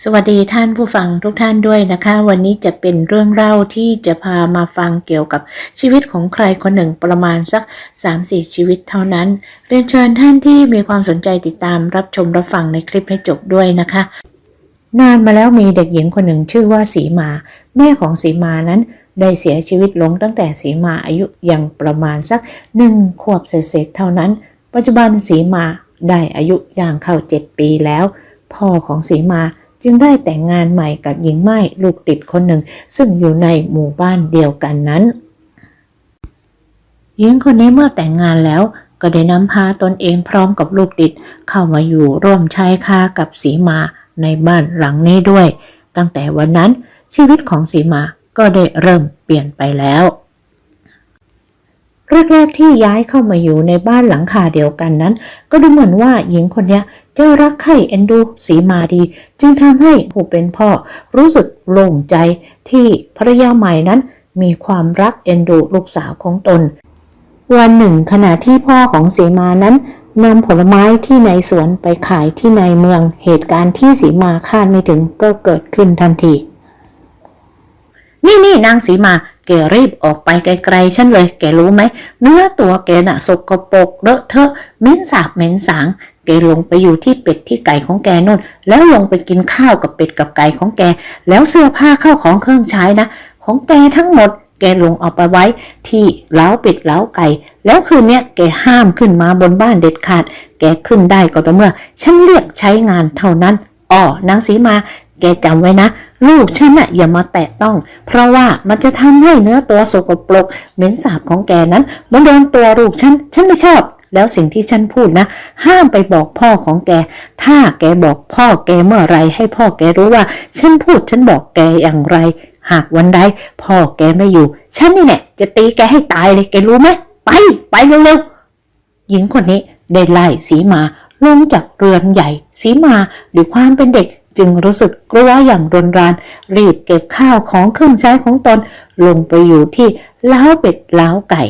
สวัสดีท่านผู้ฟังทุกท่านด้วยนะคะ วันนี้จะเป็นเรื่องเล่าที่จะพามาฟังเกี่ยวกับชีวิตของใครคนหนึ่งประมาณสัก 3-4 ชีวิตเท่านั้น เรียนเชิญท่านที่มีความสนใจติดตามรับชมรับฟังในคลิปให้จบด้วยนะคะ นานมาแล้วมีเด็กหญิงคนหนึ่งชื่อว่าสีมา แม่ของสีมานั้นได้เสียชีวิตลงตั้งแต่สีมาอายุยังประมาณสักหนึ่งขวบเศษเท่านั้น ปัจจุบันสีมาได้อายุย่างเข้าเจ็ดปีแล้ว พ่อของสีมา จึงได้แต่งงานใหม่กับหญิงไม้ลูกติดคนหนึ่ง ซึ่งอยู่ในหมู่บ้านเดียวกันนั้น หญิงคนนี้เมื่อแต่งงานแล้วก็ได้นำพาตนเองพร้อมกับลูกติด เข้ามาอยู่ร่วมชายคากับสีมาในบ้านหลังนี้ด้วย ตั้งแต่วันนั้นชีวิตของสีมาก็ได้เริ่มเปลี่ยนไปแล้วแรกๆที่ย้ายเข้ามาอยู่ในบ้านหลังคาเดียวกันนั้น ก็ดูเหมือนว่าหญิงคนนี้ จะรักใคร่เอ็นดูสีมาดี จึงทำให้ผู้เป็นพ่อรู้สึกโล่งใจที่ภรรยาใหม่นั้นมีความรักเอ็นดูลูกสาวของตน วันหนึ่งขณะที่พ่อของสีมานั้นนำผลไม้ที่ในสวนไปขายที่ในเมือง เหตุการณ์ที่สีมาคาดไม่ถึงก็เกิดขึ้นทันที นี่นี่นางสีมาแกรีบออกไปไกลๆฉันเลย แกรู้ไหม เนื้อตัวแกน่ะสกปรกเลอะเทอะเหม็นสาบเหม็นสาง แกลงไปอยู่ที่เป็ดที่ไก่ของแกนู่น แล้วลงไปกินข้าวกับเป็ดกับไก่ของแก แล้วเสื้อผ้าเข้าของเครื่องใช้นะ ของแกทั้งหมด แกลงเอาไปไว้ที่เล้าเป็ดเล้าไก่ แล้วคืนเนี้ยแกห้ามขึ้นมาบนบ้านเด็ดขาด แกขึ้นได้ก็ต่อเมื่อ ฉันเรียกใช้งานเท่านั้นอ๋อนางสีมา แกจำไว้นะ ลูกฉันน่ะอย่ามาแตะต้อง เพราะว่ามันจะทำให้เนื้อตัวสกปรกเหม็นสาบของแกนั้นมันโดนตัวลูกฉัน ฉันไม่ชอบ แล้วสิ่งที่ฉันพูดนะ ห้ามไปบอกพ่อของแก ถ้าแกบอกพ่อแกเมื่อไรให้พ่อแกรู้ว่า ฉันพูดฉันบอกแกอย่างไร หากวันใดพ่อแกไม่อยู่ ฉันนี่แหละจะตีแกให้ตายเลยแกรู้ไหมไปไปเร็วๆหญิงคนนี้ได้ไล่สีมาลงจากเรือนใหญ่ สีมาด้วยความเป็นเด็กจึงรู้สึกกลัวอย่างรนราน รีบเก็บข้าวของเครื่องใช้ของตน ลงไปอยู่ที่เล้าเป็ดเล้าไก่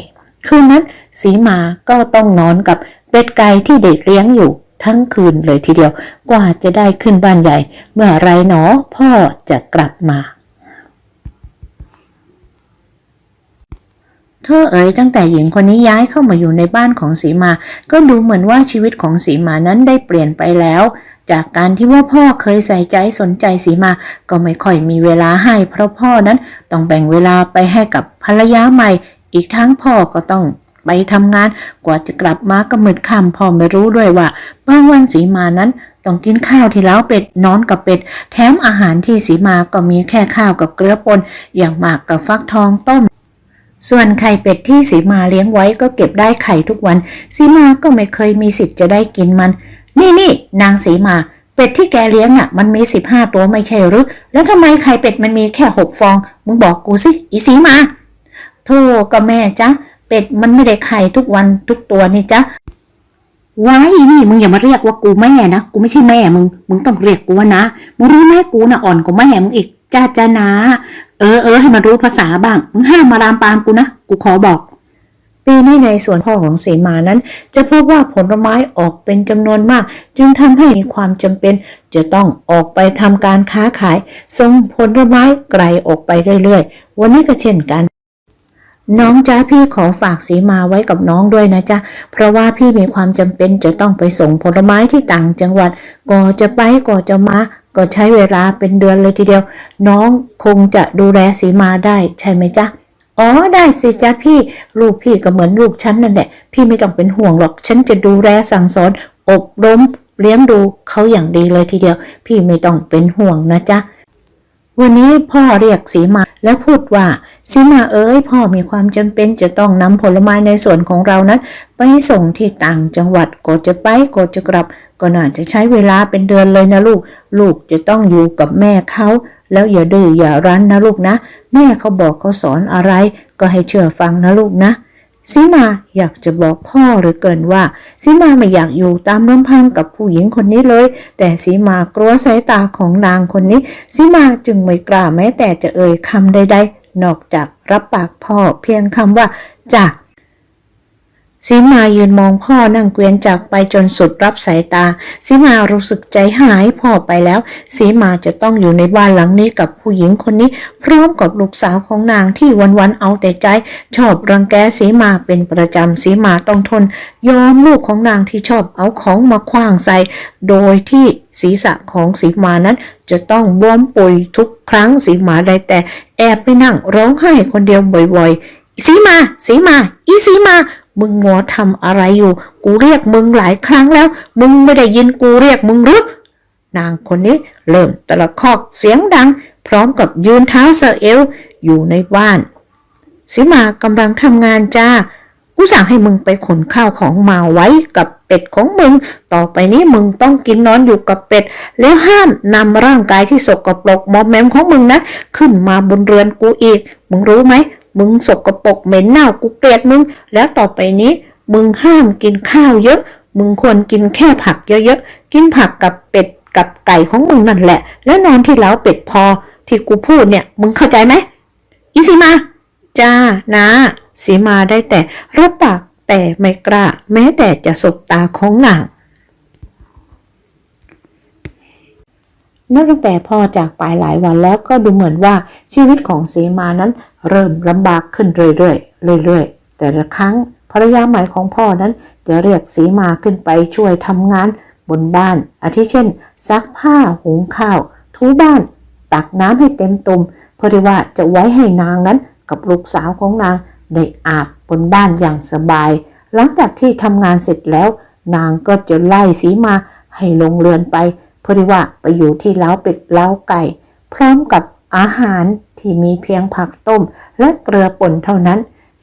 คืนนั้นสีมาก็ต้องนอนกับเป็ดไก่ที่เด็กเลี้ยงอยู่ทั้งคืนเลยทีเดียว กว่าจะได้ขึ้นบ้านใหญ่ เมื่อไรหนอพ่อจะกลับมา เธอเอ๋ยตั้งแต่หญิงคนนี้ย้ายเข้ามาอยู่ในบ้านของสีมา ก็ดูเหมือนว่าชีวิตของสีมานั้นได้เปลี่ยนไปแล้ว จากการที่ว่าพ่อเคยใส่ใจสนใจสีมา ก็ไม่ค่อยมีเวลาให้เพราะพ่อนั้นต้องแบ่งเวลาไปให้กับภรรยาใหม่ อีกทั้งพ่อก็ต้องไปทำงานกว่าจะกลับมาก็มืดค่ำพ่อไม่รู้ด้วยว่าบางวันสีมานั้นต้องกินข้าวที่เล้าเป็ดนอนกับเป็ด แถมอาหารที่สีมาก็มีแค่ข้าวกับเกลือปนอย่างมากกับฟักทองต้ม ส่วนไข่เป็ดที่สีมาเลี้ยงไว้ก็เก็บได้ไข่ทุกวัน สีมาก็ไม่เคยมีสิทธิ์จะได้กินมัน นี่นี่นางสีมา เป็ดที่แกเลี้ยงน่ะ มันมีสิบห้าตัวไม่ใช่หรือแล้วทำไมไข่เป็ดมันมีแค่หกฟอง มึงบอกกูสิอีสีมา โธ่ก็แม่จ๊ะเป็ดมันไม่ได้ไข่ทุกวันทุกตัวนี่จ๊ะไว้นี่มึงอย่ามาเรียกว่ากูแม่นะกูไม่ใช่แม่มึงมึงต้องเรียกกูว่านะมึงรู้ไหมกูน่ะอ่อนกว่าแม่มึงอีกจ้าจ้านะเออเออให้มันรู้ภาษาบ้างมึงห้ามมารามปามกูนะกูขอบอก ปีนี้ในส่วนพ่อของเสมานั้น จะพบว่าผลไม้ออกเป็นจำนวนมาก จึงทำให้มีความจำเป็น จะต้องออกไปทำการค้าขายส่งผลไม้ไกลออกไปเรื่อยๆ วันนี้ก็เช่นกัน น้องจ้าพี่ขอฝากสีมาไว้กับน้องด้วยนะจ๊ะ เพราะว่าพี่มีความจำเป็นจะต้องไปส่งผลไม้ที่ต่างจังหวัด ก็จะไปก็จะมา ก็ใช้เวลาเป็นเดือนเลยทีเดียว น้องคงจะดูแลสีมาได้ใช่ไหมจ๊ะ อ๋อได้สิจ้าพี่ ลูกพี่ก็เหมือนลูกฉันนั่นแหละ พี่ไม่ต้องเป็นห่วงหรอก ฉันจะดูแลสั่งสอน อบรมเลี้ยงดูเขาอย่างดีเลยทีเดียว พี่ไม่ต้องเป็นห่วงนะจ๊ะ วันนี้พ่อเรียกสีมาแล้วพูดว่าสีมาเอ้ยพ่อมีความจำเป็นจะต้องนำผลไม้ในสวนของเรานั้น ไปส่งที่ต่างจังหวัดก็จะไปก็จะกลับ ก็น่าจะใช้เวลาเป็นเดือนเลยนะลูก ลูกจะต้องอยู่กับแม่เขาแล้วอย่าดื้ออย่ารั้นนะลูกนะ แม่เขาบอกเขาสอนอะไร ก็ให้เชื่อฟังนะลูกนะ ซีมาอยากจะบอกพ่อหรือเกินว่าซีมาไม่อยากอยู่ตามลำพังกับผู้หญิงคนนี้เลย แต่ซีมากลัวสายตาของนางคนนี้ซีมาจึงไม่กล้าแม้แต่จะเอ่ยคำใดๆ นอกจากรับปากพ่อเพียงคำว่าจ้ะ สีมายืนมองพ่อนั่งเกวียนจากไปจนสุดรับสายตาสีมารู้สึกใจหายพ่อไปแล้วสีมาจะต้องอยู่ในบ้านหลังนี้กับผู้หญิงคนนี้ พร้อมกับลูกสาวของนางที่วันๆเอาแต่ใจ ชอบรังแกสีมาเป็นประจำสีมาต้องทน ยอมลูกของนางที่ชอบเอาของมาคว้างใส่โดยที่ศีรษะของสีมานั้นจะต้องบวมปุยทุกครั้งสีมาได้แต่แอบไปนั่งร้องไห้คนเดียวบ่อยๆสีมาสีมา อีสีมา มึงมัวทำอะไรอยู่ กูเรียกมึงหลายครั้งแล้ว มึงไม่ได้ยินกูเรียกมึงหรือนางคนนี้เริ่มตะละคอกเสียงดัง พร้อมกับยืนเท้าสะเอวอยู่ในบ้านสีมากำลังทำงานจ้า กูสั่งให้มึงไปขนข้าวของมาไว้กับเป็ดของมึง ต่อไปนี้มึงต้องกินนอนอยู่กับเป็ด แล้วห้ามนำร่างกายที่สกปรกมอมแมมของมึงนะ ขึ้นมาบนเรือนกูอีก มึงรู้ไหม มึงสกปรกเหม็นเน่ากูเกลียดมึง แล้วต่อไปนี้ มึงห้ามกินข้าวเยอะ มึงควรกินแค่ผักเยอะๆ กินผักกับเป็ดกับไก่ของมึงนั่นแหละ แล้วนอนที่เล้าเป็ดพอ ที่กูพูดเนี่ย มึงเข้าใจไหมอีสีมา จ้านะสีมาได้แต่รับปากแต่ไม่กล้า แม้แต่จะสบตาของนางนับตั้งแต่พ่อจากไปหลายวันแล้วก็ดูเหมือนว่าชีวิตของสีมานั้น เริ่มลำบากขึ้นเรื่อยๆเรื่อยๆ แต่ละครั้งภรรยาใหม่ของพ่อนั้นจะเรียกสีมาขึ้นไปช่วยทำงานบนบ้าน อาทิเช่น ซักผ้าหุงข้าวทูบ้าน ตักน้ำให้เต็มตุ่มเพื่อที่ว่าจะไว้ให้นางนั้นกับลูกสาวของนางได้อาบบนบ้านอย่างสบาย หลังจากที่ทำงานเสร็จแล้ว นางก็จะไล่สีมาให้ลงเรือนไป เพื่อที่ว่าไปอยู่ที่เล้าเป็ดเล้าไก่ พร้อมกับอาหาร ที่มีเพียงผักต้ม และเกลือป่นเท่านั้น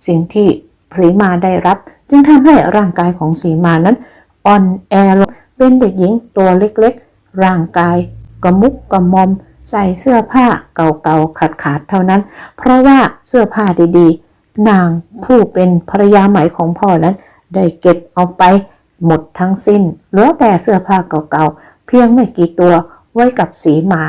สิ่งที่สีมาได้รับ จึงทำให้ร่างกายของสีมานั้นอ่อนแอลงเป็นเด็กหญิงตัวเล็กๆ ร่างกายกระมุกกระมอม ใส่เสื้อผ้าเก่าๆขาดๆเท่านั้น เพราะว่าเสื้อผ้าดีๆ นางผู้เป็นภรรยาใหม่ของพ่อนั้น ได้เก็บเอาไปหมดทั้งสิ้นเหลือแต่เสื้อผ้าเก่าๆ เพียงไม่กี่ตัวไว้กับสีมา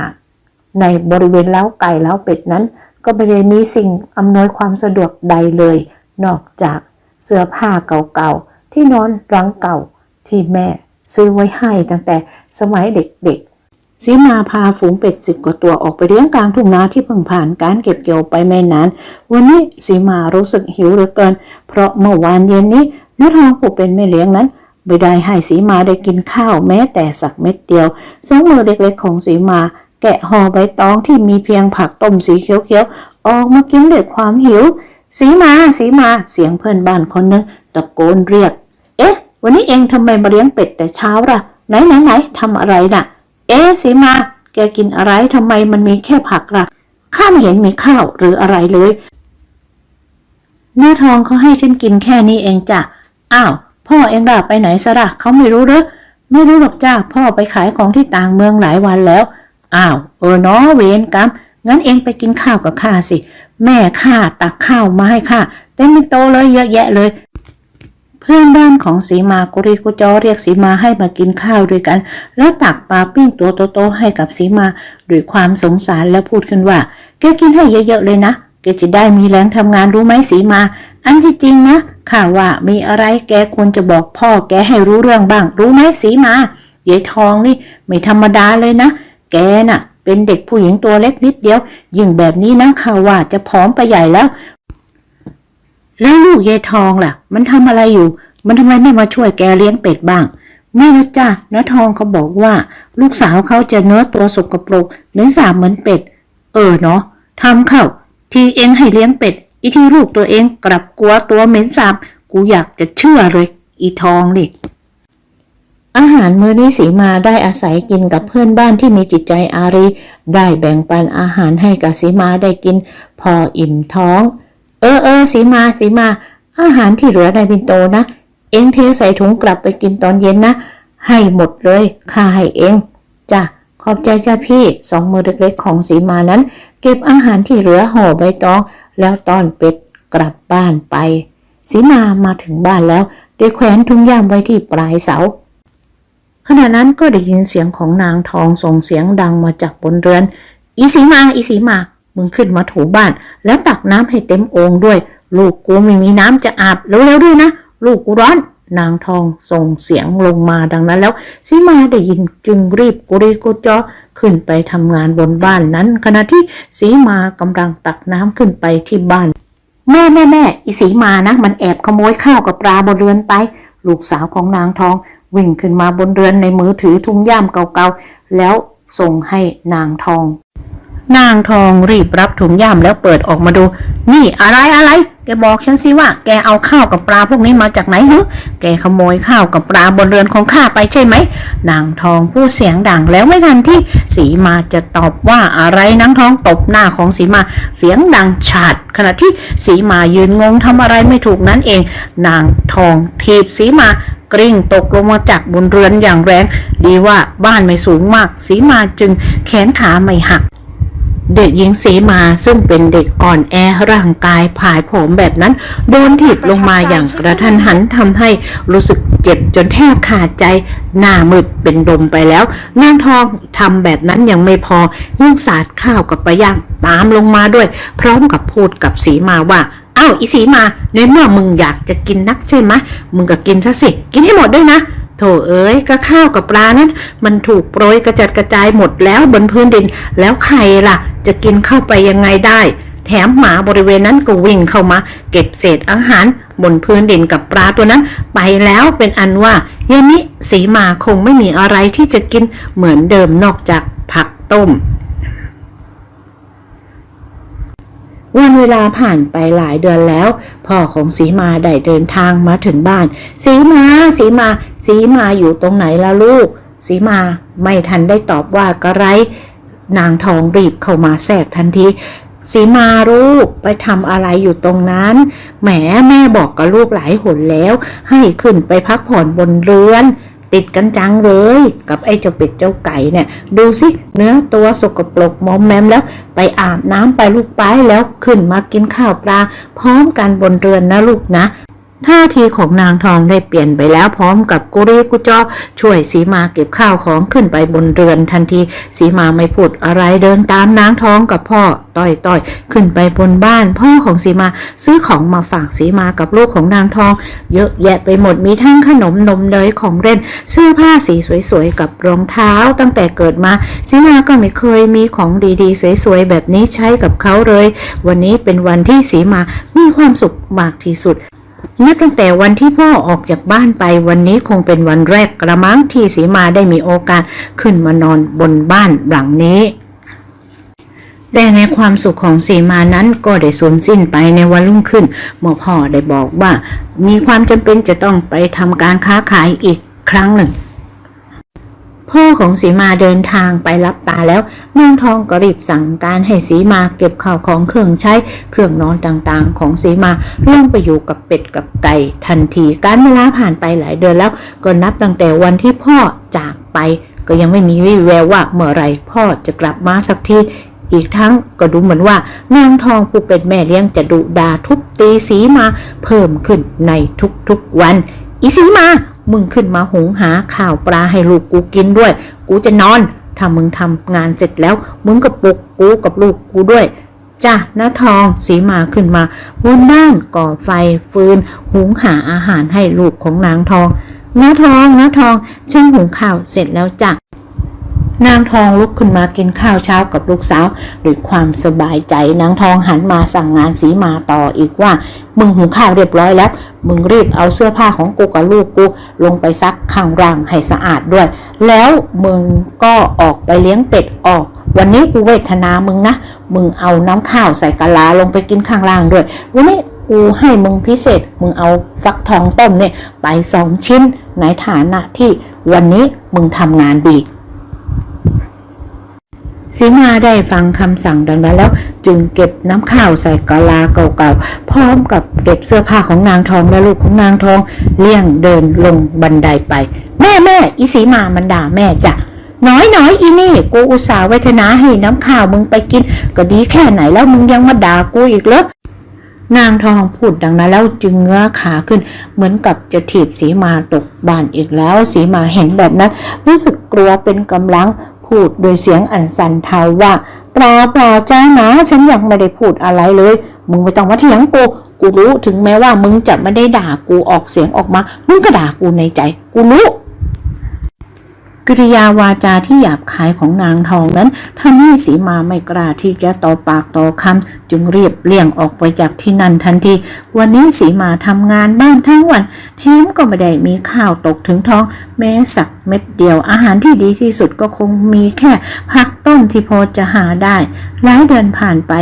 ในบริเวณเล้าไก่เล้าเป็ดนั้น ก็ไม่ได้มีสิ่งอำนวยความสะดวกใดเลย นอกจากเสื้อผ้าเก่าๆ ที่นอนรังเก่าที่แม่ซื้อไว้ให้ตั้งแต่สมัยเด็กๆสีมาพาฝูงเป็ดสิบกว่าตัวออกไปเลี้ยงกลางทุ่งนาที่เพิ่งผ่านการเก็บเกี่ยวไปไม่นาน วันนี้สีมารู้สึกหิวเหลือเกิน เพราะเมื่อวานเย็นนี้น้าทองผู้เป็นแม่เลี้ยงนั้นไม่ได้ให้สีมาได้กินข้าวแม้แต่สักเม็ดเดียวสองมือเล็กๆของสีมา แกะห่อใบตองที่มีเพียงผักต้มสีเขียวๆ ออกมากินด้วยความหิว สีมาสีมาเสียงเพื่อนบ้านคนหนึงตะโกนเรียก เอ๊ะ วันนี้เองทำไมมาเลี้ยงเป็ดแต่เช้าล่ะ ไหนไหนไหนทำอะไรน่ะ เอ๊ะ สีมา แกกินอะไรทำไมมันมีแค่ผักล่ะ ข้าไม่เห็นมีข้าวหรืออะไรเลยเนื้อทองเขาให้ฉันกินแค่นี้เองจ้ะ อ้าว พ่อเองล่ะไปไหนซะล่ะเขาไม่รู้เหรอไม่รู้หรอกจ้าพ่อไปขายของที่ต่างเมืองหลายวันแล้ว อ้าวเออเนาะเวรกรรมงั้นเองไปกินข้าวกับข้าสิ แม่ข้าตักข้าวมาให้ข้าเต็มโตเลยเยอะแยะเลย เพื่อนบ้านของสีมากุริกุจอเรียกสีมาให้มากินข้าวด้วยกัน แล้วตักปลาปิ้งตัวโตๆให้กับสีมาด้วยความสงสารแล้วพูดขึ้นว่า แกกินให้เยอะๆเลยนะแกจะได้มีแรงทำงานรู้ไหมสีมา อันที่จริงนะข้าว่ามีอะไรแกควรจะบอกพ่อแกให้รู้เรื่องบ้าง รู้ไหมสีมาเยายทองนี่ไม่ธรรมดาเลยนะ แกน่ะ เป็นเด็กผู้หญิงตัวเล็กนิดเดียว ยิ่งแบบนี้นะข้าวว่าจะผอมไปใหญ่แล้ว แล้วลูกยายทองล่ะ มันทำอะไรอยู่ มันทำไมไม่มาช่วยแกเลี้ยงเป็ดบ้าง ไม่นะจ้าน้าทองเขาบอกว่า ลูกสาวเขาจะเนื้อตัวสกปรกเหม็นสาบเหมือนเป็ด เออเนาะทำเข้า ทีเองให้เลี้ยงเป็ด อีที่ลูกตัวเองกลับกลัวตัวเหม็นสาบกูอยากจะเชื่อเลย อีทองดิ อาหารมื้อนี้สีมาได้อาศัยกินกับเพื่อนบ้านที่มีจิตใจอารี ได้แบ่งปันอาหารให้กับสีมาได้กิน พออิ่มท้อง เออเออสีมาสีมา อาหารที่เหลือในปินโตนะ เองเทใส่ถุงกลับไปกินตอนเย็นนะ ให้หมดเลยข้าให้เองจ้ะขอบใจจ้าพี่สองมือเล็กๆของสีมานั้น เก็บอาหารที่เหลือห่อใบตอง แล้วตอนเป็ดกลับบ้านไปสีมามาถึงบ้านแล้วได้แขวนทุ่งย่ามไว้ที่ปลายเสา ขณะนั้นก็ได้ยินเสียงของนางทองส่งเสียงดังมาจากบนเรือน อีสีมา อีสีมา มึงขึ้นมาถูบ้าน แล้วตักน้ำให้เต็มโอ่งด้วย ลูกกูไม่มีน้ำจะอาบเร็วๆด้วยนะ ลูกกูร้อน นางทองส่งเสียงลงมาดังนั้นแล้วสีมาได้ยินจึงรีบกุรีกุจอขึ้นไปทำงานบนบ้านนั้น ขณะที่สีมากำลังตักน้ำขึ้นไปที่บ้าน แม่แม่แม่อีสีมานะ มันแอบขโมยข้าวกับปลาบนเรือนไป ลูกสาวของนางทอง วิ่งขึ้นมาบนเรือนในมือถือทุงย่ามเก่าๆ แล้วส่งให้นางทอง นางทองรีบรับถุงย่ามแล้วเปิดออกมาดู นี่อะไรอะไรแกบอกฉันสิว่า แกเอาข้าวกับปลาพวกนี้มาจากไหนหรือแกขโมยข้าวกับปลาบนเรือนของข้าไปใช่ไหม นางทองพูดเสียงดังแล้วไม่ทันที่สีมาจะตอบว่าอะไรนางทองตบหน้าของสีมาเสียงดังฉาดขณะที่สีมายืนงงทำอะไรไม่ถูกนั้นเอง นางทองถีบสีมา กริ่งตกลงมาจากบนเรือนอย่างแรง ดีว่าบ้านไม่สูงมาก สีมาจึงแขนขาไม่หัก เด็กหญิงสีมาซึ่งเป็นเด็กอ่อนแอร่างกายผายผอมแบบนั้น โดนถีบลงมาอย่างกระทันหันทำให้รู้สึกเจ็บจนแทบขาดใจ หน้ามืดเป็นดมไปแล้วนางทองทำแบบนั้นยังไม่พอยิ่งสาดข้าวกับปลาย่างตามลงมาด้วย พร้อมกับพูดกับสีมาว่า อ้าวอีสีมาในเมื่อมึงอยากจะกินนักใช่ไหมมึงก็กินซะสิ กินให้หมดด้วยนะโถเอ้ยก็ข้าวกับปลานั้น มันถูกโปรยกระจัดกระจายหมดแล้วบนพื้นดิน แล้วใครล่ะ จะกินเข้าไปยังไงได้ แถมหมาบริเวณนั้นก็วิ่งเข้ามา เก็บเศษอาหารบนพื้นดินกับปลาตัวนั้น ไปแล้วเป็นอันว่าเยนนี้สีมาคงไม่มีอะไรที่จะกินเหมือนเดิมนอกจากผักต้ม วันเวลาผ่านไปหลายเดือนแล้ว พ่อของสีมาได้เดินทางมาถึงบ้าน สีมาสีมา สีมาอยู่ตรงไหนล่ะลูก สีมาไม่ทันได้ตอบว่ากระไร นางทองรีบเข้ามาแทรกทันทีสีมาลูกไปทำอะไรอยู่ตรงนั้น แหมแม่บอกกับลูกหลายหนแล้ว ให้ขึ้นไปพักผ่อนบนเรือน ติดกันจังเลย กับไอ้เจ้าเป็ดเจ้าไก่เนี่ย ดูสิเนื้อตัวสกปรกมอมแมมแล้ว ไปอาบน้ำไปลูกไปแล้วขึ้นมากินข้าวปลา พร้อมกันบนเรือนนะลูกนะ ท่าทีของนางทองได้เปลี่ยนไปแล้วพร้อมกับกุรีกุจอช่วยสีมาเก็บข้าวของขึ้นไปบนเรือนทันทีสีมาไม่พูดอะไรเดินตามนางทองกับพ่อต้อยต้อยขึ้นไปบนบ้าน พ่อของสีมาซื้อของมาฝากสีมากับลูกของนางทอง เยอะแยะไปหมดมีทั้งขนมนมเนยของเล่นเสื้อผ้าสีสวยๆกับรองเท้าตั้งแต่เกิดมาสีมาก็ไม่เคยมีของดีๆ สวยๆแบบนี้ใช้กับเขาเลย วันนี้เป็นวันที่สีมามีความสุขมากที่สุด นับตั้งแต่วันที่พ่อออกจากบ้านไปวันนี้คงเป็นวันแรกกระมังที่สีมาได้มีโอกาสขึ้นมานอนบนบ้านหลังนี้แต่ในความสุขของสีมานั้นก็ได้สูญสิ้นไปในวันรุ่งขึ้นเมื่อพ่อได้บอกว่า มีความจำเป็นจะต้องไปทำการค้าขายอีกครั้งหนึ่ง พ่อของสีมาเดินทางไปรับตาแล้วนางทองก็รีบสั่งการให้สีมาเก็บข้าวของเครื่องใช้เครื่องนอนต่างๆ ของสีมาลงไปอยู่กับเป็ดกับไก่ทันทีการเวลาผ่านไปหลายเดือนแล้ว ก็นับตั้งแต่วันที่พ่อจากไป ก็ยังไม่มีวี่แววว่าเมื่อไรพ่อจะกลับมาสักทีอีกทั้งก็ดูเหมือนว่านางทองผู้เป็นแม่เลี้ยงจะดุดาทุบตีสีมาเพิ่มขึ้นในทุกๆวัน อีสีมา มึงขึ้นมาหุงหาข่าวปลาให้ลูกกูกินด้วย กูจะนอน ถ้ามึงทำงานเสร็จแล้ว มึงก็ปลุกกูกับลูกกูด้วยจ้ะน้าทองสีมาขึ้นมาบนบ้านก่อไฟฟืน หุงหาอาหารให้ลูกของนางทองน้าทองน้าทองฉันหุงข้าวเสร็จแล้วจ้ะ นางทองลุกขึ้นมากินข้าวเช้ากับลูกสาวด้วยความสบายใจนางทองหันมาสั่งงานสีมาต่ออีกว่า มึงหุงข้าวเรียบร้อยแล้ว มึงรีบเอาเสื้อผ้าของกูกับลูกกูลงไปซักข้างล่างให้สะอาดด้วย แล้วมึงก็ออกไปเลี้ยงเป็ดออก วันนี้กูเวทนามึงนะ มึงเอาน้ำข้าวใส่กะลาลงไปกินข้างล่างด้วย วันนี้กูให้มึงพิเศษ มึงเอาฟักทองต้มเนี่ยไปสองชิ้นในฐานะที่วันนี้มึงทำงานดี สีมาได้ฟังคำสั่งดังนั้นแล้ว จึงเก็บน้ำข้าวใส่กะลาเก่าๆพร้อมกับเก็บเสื้อผ้าของนางทองและลูกของนางทอง เลี่ยงเดินลงบันไดไป แม่แม่อีสีมามันด่าแม่จ้ะน้อยน้อยอีนี่ กูอุตส่าห์เวทนาให้น้ำข้าวมึงไปกิน ก็ดีแค่ไหนแล้วมึงยังมาด่ากูอีกเหรอนางทองพูดดังนั้นแล้วจึงเงื้อขาขึ้น เหมือนกับจะถีบสีมาตกบานอีกแล้ว สีมาเห็นแบบนั้น รู้สึกกลัวเป็นกำลัง พูดโดยเสียงอันสั่นเทาว่าเปล่าเปล่าจ้านะฉันยังไม่ได้พูดอะไรเลย มึงไม่ต้องมาเถียงกูกูรู้ถึงแม้ว่ามึงจะไม่ได้ด่ากูออกเสียงออกมา มึงก็ด่ากูในใจ กูรู้ กริยาวาจาที่หยาบคายของนางทองนั้นทำให้สีมาไม่กล้าที่จะต่อปากต่อคำจึงเรียบเลี่ยงออกไปจากที่นั่นทันที วันนี้สีมาทำงานบ้านทั้งวันแถมก็ไม่ได้มีข้าวตกถึงท้อง แม้สักเม็ดเดียวอาหารที่ดีที่สุดก็คงมีแค่ผักต้มที่พอจะหาได้หลายเดือนผ่านไป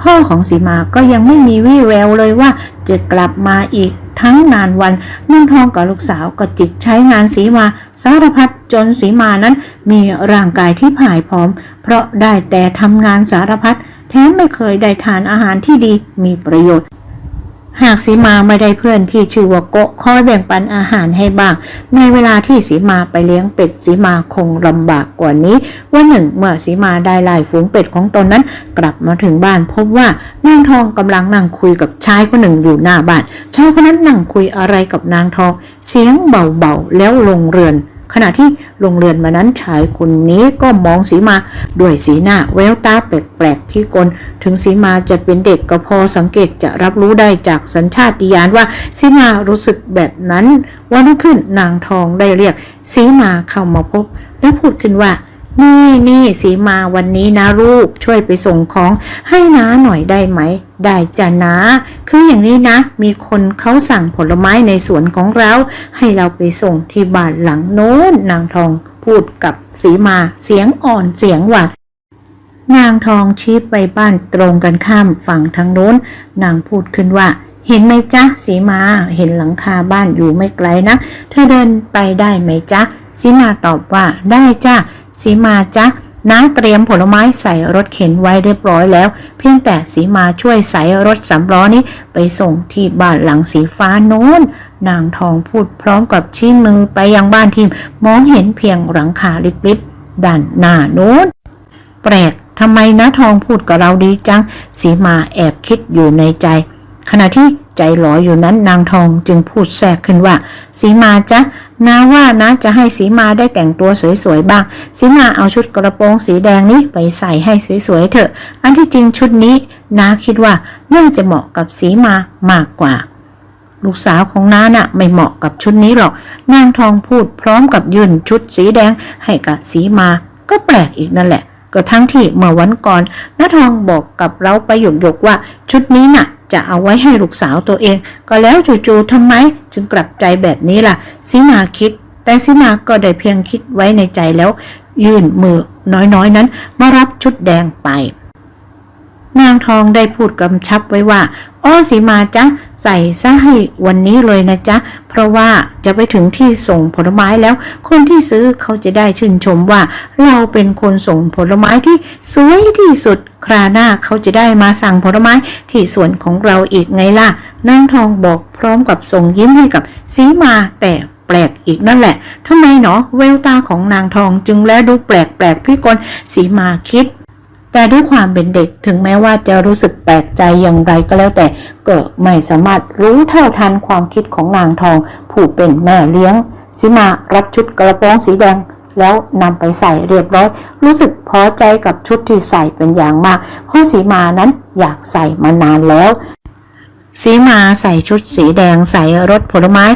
พ่อของสีมาก็ยังไม่มีวี่แววเลยว่าจะกลับมาอีก ทั้งนานวันนุ่งทองกับลูกสาวก็จิกใช้งานสีมาสารพัดจนสีมานั้น มีร่างกายที่ผายผอม เพราะได้แต่ทำงานสารพัดแถมไม่เคยได้ทานอาหารที่ดีมีประโยชน์ หากสีมาไม่ได้เพื่อนที่ชื่อว่าโกะคอยแบ่งปันอาหารให้บ้าง ในเวลาที่สีมาไปเลี้ยงเป็ดสีมาคงลำบากกว่านี้ วันหนึ่งเมื่อสีมาได้ไล่ฝูงเป็ดของตนนั้น กลับมาถึงบ้านพบว่านางทองกำลังนั่งคุยกับชายคนหนึ่งอยู่หน้าบ้านชายคนนั้นนั่งคุยอะไรกับนางทอง เสียงเบาๆแล้วลงเรือน ขณะที่ลงเรือนมานั้นชายคนนี้ก็มองสีมาด้วยสีหน้าแววตาแปลกๆพิกล ถึงสีมาจะเป็นเด็กก็พอสังเกตจะรับรู้ได้จากสัญชาติยานว่าสีมารู้สึกแบบนั้น วันรุ่งขึ้นนางทองได้เรียกสีมาเข้ามาพบ และพูดขึ้นว่า นี่นี่สีมาวันนี้นะลูกช่วยไปส่งของให้น้าหน่อยได้ไหม ได้จ้ะนะ คืออย่างนี้นะ มีคนเขาสั่งผลไม้ในสวนของเรา ให้เราไปส่งที่บ้านหลังโน้น นางทองพูดกับสีมาเสียงอ่อนเสียงหวานนางทองชี้ไปบ้านตรงกันข้ามฝั่งทางโน้น นางพูดขึ้นว่า เห็นไหมจ๊ะสีมาเห็นหลังคาบ้านอยู่ไม่ไกลนะเธอเดินไปได้ไหมจ๊ะสีมาตอบว่าได้จ้ะ สีมาจ๊ะน้าเตรียมผลไม้ใส่รถเข็นไว้เรียบร้อยแล้ว เพียงแต่สีมาช่วยใส่รถสำล้อนี้ไปส่งที่บ้านหลังสีฟ้าโน้น นางทองพูดพร้อมกับชี้มือไปยังบ้านที่มองเห็นเพียงหลังคาลิบๆด้านหน้าโน้น แปลกทำไมนะทองพูดกับเราดีจัง สีมาแอบคิดอยู่ในใจ ขณะที่ใจหลอยอยู่นั้นนางทองจึงพูดแทรกขึ้นว่า สีมาจ๊ะ นาว่านะจะให้สีมาได้แต่งตัวสวยๆบ้าง สีมาเอาชุดกระโปรงสีแดงนี้ไปใส่ให้สวยๆเถอะ อันที่จริงชุดนี้นาคิดว่าน่าจะเหมาะกับสีมามากกว่า ลูกสาวของน้าน่ะ ไม่เหมาะกับชุดนี้หรอก นางทองพูดพร้อมกับยื่นชุดสีแดงให้กับสีมา ก็แปลกอีกนั่นแหละ ก็ทั้งที่เมื่อวันก่อนน้าทองบอกกับเราไปหยกๆว่าชุดนี้น่ะ จะเอาไว้ให้ลูกสาวตัวเอง ก็แล้วจู่ๆทำไม จึงกลับใจแบบนี้ล่ะสิมาคิด แต่สิมาก็ได้เพียงคิดไว้ในใจแล้ว ยื่นมือน้อยๆนั้นมารับชุดแดงไป นางทองได้พูดกำชับไว้ว่าอ้อสีมาจ๊ะใส่ซะให้วันนี้เลยนะจ๊ะ เพราะว่าจะไปถึงที่ส่งผลไม้แล้ว คนที่ซื้อเขาจะได้ชื่นชมว่า เราเป็นคนส่งผลไม้ที่สวยที่สุดคราหน้าเขาจะได้มาสั่งผลไม้ที่สวนของเราอีกไงล่ะนางทองบอกพร้อมกับส่งยิ้มให้กับสีมาแต่แปลกอีกนั่นแหละทำไมเนาะแววตาของนางทองจึงแลดูแปลกแปลกพี่กลสีมาคิด แต่ด้วยความเป็นเด็กถึงแม้ว่าจะรู้สึกแปลกใจอย่างไรก็แล้วแต่ก็ไม่สามารถรู้เท่าทันความคิดของนางทอง ผู้เป็นแม่เลี้ยงสิมารับชุดกระโปรงสีแดงแล้วนำไปใส่เรียบร้อย รู้สึกพอใจกับชุดที่ใส่เป็นอย่างมากเพราะสีมานั้นอยากใส่มานานแล้ว สีมาใส่ชุดสีแดงใส่รถผลไม้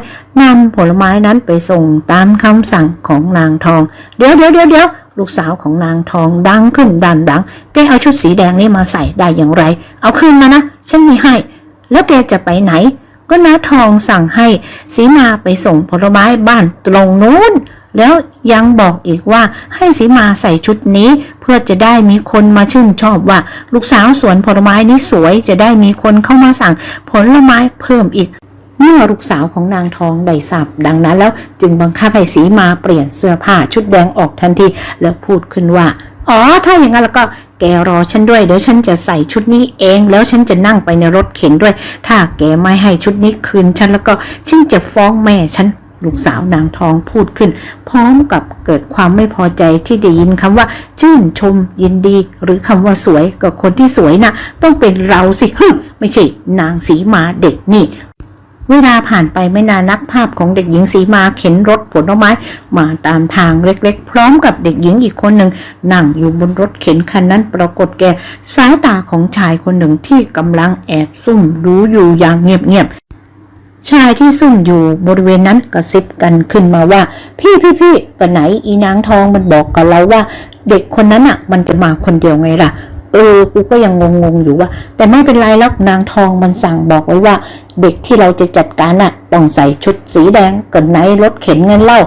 นำผลไม้นั้นไปส่งตามคำสั่งของนางทอง เดี๋ยวเดี๋ยวเดี๋ยวเดี๋ยว ลูกสาวของนางทองดังขึ้นดันดัง แกเอาชุดสีแดงนี้มาใส่ได้อย่างไร เอาคืนมานะ ฉันมีให้ แล้วแกจะไปไหน ก็น้าทองสั่งให้สีมาไปส่งผลไม้บ้านตรงนู้น แล้วยังบอกอีกว่าให้สีมาใส่ชุดนี้ เพื่อจะได้มีคนมาชื่นชอบว่า ลูกสาวสวนผลไม้นี้สวยจะได้มีคนเข้ามาสั่งผลไม้เพิ่มอีก เมื่อลูกสาวของนางทองได้ทราบดังนั้นแล้วจึงบังคับให้สีมาเปลี่ยนเสื้อผ้าชุดแดงออกทันทีแล้วพูดขึ้นว่า อ๋อ ถ้าอย่างนั้นแล้วก็แกรอฉันด้วยเดี๋ยวฉันจะใส่ชุดนี้เอง แล้วฉันจะนั่งไปในรถเข็นด้วย ถ้าแกไม่ให้ชุดนี้คืนฉันแล้วก็ฉันจะฟ้องแม่ฉันลูกสาวนางทองพูดขึ้น พร้อมกับเกิดความไม่พอใจที่ได้ยินคำว่า ชื่นชม ยินดี หรือคำว่าสวยกับคนที่สวยนะต้องเป็นเราสิฮึไม่ใช่ นางสีมาเด็กนี่ เวลาผ่านไปไม่นานนักภาพของเด็กหญิงสีมาเข็นรถผลไม้ มาตามทางเล็กๆ พร้อมกับเด็กหญิงอีกคนหนึ่ง นั่งอยู่บนรถเข็นคันนั้นปรากฏแก่สายตาของชายคนหนึ่งที่กำลังแอบซุ่มดูอยู่อย่างเงียบๆชายที่ซุ่มอยู่บริเวณนั้นกระซิบกันขึ้นมาว่า พี่พี่พี่ปไหนอีนางทองมันบอกกับเราว่า เด็กคนนั้นอะ มันจะมาคนเดียวไงล่ะ เออ กูก็ยังงงๆอยู่ว่า แต่ไม่เป็นไรแล้วนางทองมันสั่งบอกไว้ว่า เด็กที่เราจะจัดการน่ะ ต้องใส่ชุดสีแดงกับไหนรถเข็นเงินเล่า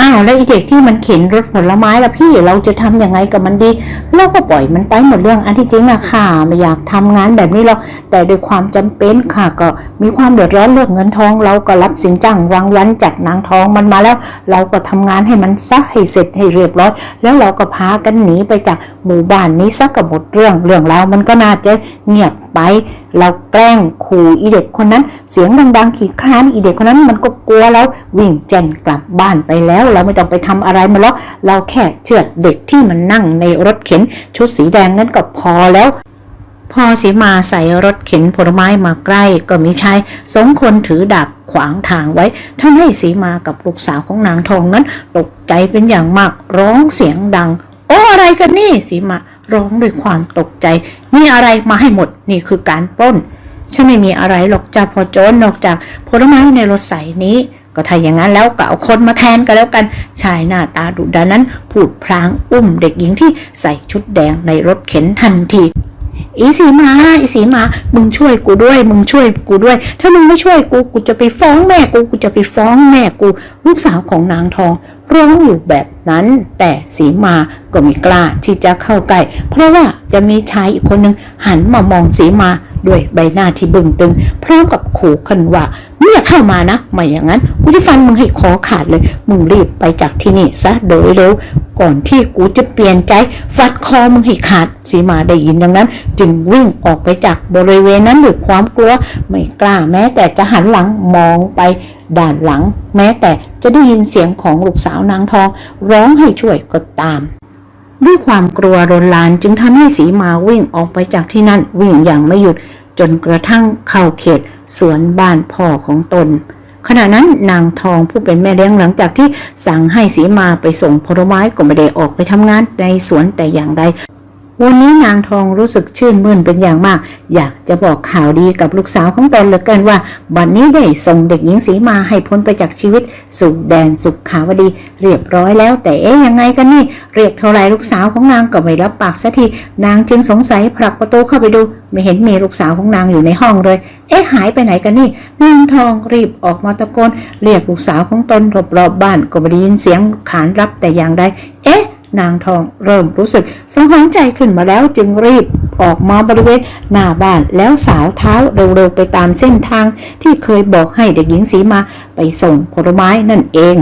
อ้าวแล้วไอเด็กที่มันเข็นรถผลไม้ล่ะพี่เราจะทำยังไงกับมันดีเราก็ปล่อยมันไปหมดเรื่องอันที่จริงอะค่ะไม่อยากทำงานแบบนี้หรอกแต่โดยความจำเป็นค่ะก็มีความเดือดร้อนเรื่องเงินทอง เราก็รับสินจ้างรางวัลจากนางทองมันมาแล้ว เราก็ทำงานให้มันซะให้เสร็จให้เรียบร้อยแล้วเราก็พากันหนีไปจากหมู่บ้านนี้ซะกับหมดเรื่องเรื่องราวมันก็น่าจะเงียบไป เราแกล้งขู่อีเด็กคนนั้น เสียงดังๆขีดคร้านอีเด็กคนนั้นมันก็กลัวแล้ววิ่งแจนกลับบ้านไปแล้ว เราไม่ต้องไปทำอะไรมันหรอกเราแค่เชือดเด็กที่มันนั่งในรถเข็นชุดสีแดงนั้นก็พอแล้วพอสีมาใส่รถเข็นผลไม้มาใกล้ก็มีชายสองคนถือดาบขวางทางไว้ทำให้สีมากับลูกสาวของนางทองนั้นตกใจเป็นอย่างมากร้องเสียงดัง โอ้อะไรกันนี่สีมา ร้องด้วยความตกใจนี่อะไรมาให้หมดนี่คือการปล้น ฉันไม่มีอะไรหรอกจ้าพอโจนนอกจากผลไม้ในรถใสนี้ ก็ถ้าอย่างนั้นแล้วก็เอาคนมาแทนกันแล้วกัน ชายหน้าตาดุดันนั้นพูดพลางอุ้มเด็กหญิงที่ใส่ชุดแดงในรถเข็นทันทีอีสีมา อีสีมา มึงช่วยกูด้วย มึงช่วยกูด้วย ถ้ามึงไม่ช่วยกู กูจะไปฟ้องแม่กู กูจะไปฟ้องแม่กู ลูกสาวของนางทอง ร้องอยู่แบบนั้น แต่สีมาก็ไม่กล้าที่จะเข้าใกล้เพราะว่าจะมีชายอีกคนหนึ่งหันมามองสีมา ด้วยใบหน้าที่บึ้งตึง พร้อมกับขู่ขันว่าเมึงอเข้ามานะ ไม่อย่างนั้น กูจะฟันมึงให้คอขาดเลย มึงรีบไปจากที่นี่ซะโดยเร็ว ก่อนที่กูจะเปลี่ยนใจ ฟัดคอมึงให้ขาดสีมาได้ยินดังนั้น จึงวิ่งออกไปจากบริเวณนั้นด้วยความกลัว ไม่กล้าแม้แต่จะหันหลังมองไปด้านหลัง แม้แต่จะได้ยินเสียงของลูกสาวนางทอง ร้องให้ช่วยก็ตาม ด้วยความกลัวรนลานจึงทำให้สีมาวิ่งออกไปจากที่นั่นวิ่งอย่างไม่หยุด จนกระทั่งเข้าเขต สวนบ้านพ่อของตน ขณะนั้นนางทองผู้เป็นแม่เลี้ยงหลังจากที่สั่งให้สีมาไปส่งผลไม้ก็ไม่ได้ออกไปทำงานในสวนแต่อย่างใด วันนี้นางทองรู้สึกชื่นมื่นเป็นอย่างมาก อยากจะบอกข่าวดีกับลูกสาวของตนเหลือเกินว่าบัดนนี้ได้ส่งเด็กหญิงสีมาให้พ้นไปจากชีวิต สู่แดนสุขขาวดี เรียบร้อยแล้ว แต่เอ๊ยยังไงกันนี่ เรียกเท่าไรลูกสาวของนางก็ไม่รับปากสักทีนางจึงสงสัยผลักประตูเข้าไปดู ไม่เห็นมีลูกสาวของนางอยู่ในห้องเลย เอ๊ะหายไปไหนกันนี่นางทองรีบออกมาตะโกนเรียกลูกสาวของตนรอบๆบบ้านก็ไม่ได้ยินเสียงขานรับแต่อย่างใดเอ๊ะ นางทองเริ่มรู้สึกสังหรณ์ใจขึ้นมาแล้วจึงรีบออกมาบริเวณหน้าบ้านแล้วสาวเท้าเร็วๆไปตามเส้นทางที่เคยบอกให้เด็กหญิงสีมาไปส่งผลไม้นั่นเอง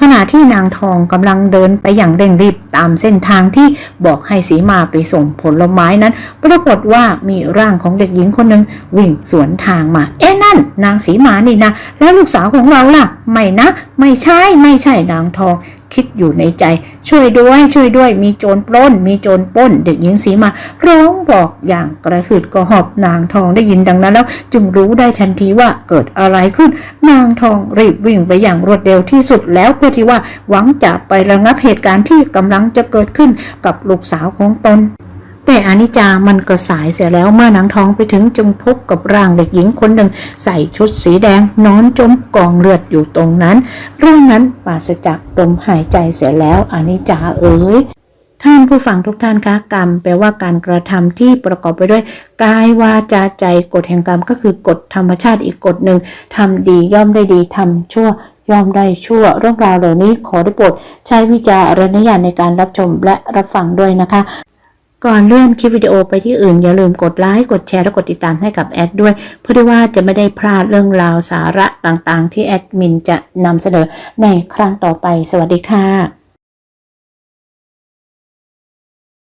ขณะที่นางทองกำลังเดินไปอย่างเร่งรีบตามเส้นทางที่บอกให้สีมาไปส่งผลไม้นั้น ปรากฏว่ามีร่างของเด็กหญิงคนหนึ่งวิ่งสวนทางมา เอ๊ะนั่น นางสีมานี่นะ แล้วลูกสาวของเราล่ะ ไม่นะ ไม่ใช่ ไม่ใช่นางทอง คิดอยู่ในใจ ช่วยด้วย ช่วยด้วย มีโจรปล้น มีโจรปล้น เด็กหญิงสีมา ร้องบอกอย่างกระหืดกระหอบนางทองได้ยินดังนั้นแล้ว จึงรู้ได้ทันทีว่าเกิดอะไรขึ้น นางทองรีบวิ่งไปอย่างรวดเร็วที่สุดแล้วเพื่อที่ว่าหวังจะไประงับเหตุการณ์ที่กำลังจะเกิดขึ้นกับลูกสาวของตน แต่อานิจามันก็สายเสียแล้วเมื่อนางท้องไปถึงจึงพบกับร่างเด็กหญิงคนหนึ่ง ใส่ชุดสีแดงนอนจมกองเลือดอยู่ตรงนั้น เรื่องนั้นปราศจากลมหายใจเสียแล้วอานิจาเอ๋ยท่านผู้ฟังทุกท่านคะกรรม แปลว่าการกระทำที่ประกอบไปด้วยกายวาจาใจกฎแห่งกรรมก็คือกฎธรรมชาติอีกกฎหนึ่งทำดีย่อมได้ดีทำชั่วย่อมได้ชั่วเรื่องราวเหล่านี้ขอได้โปรดใช้วิจารณญาณในการรับชมและรับฟังด้วยนะคะ ก่อนเลื่อนคลิปวิดีโอไปที่อื่น อย่าลืมกดไลค์กดแชร์และกดติดตามให้กับแอดด้วย เพื่อที่ว่าจะไม่ได้พลาดเรื่องราวสาระต่างๆ ที่แอดมินจะนำเสนอในครั้งต่อไปสวัสดีค่ะ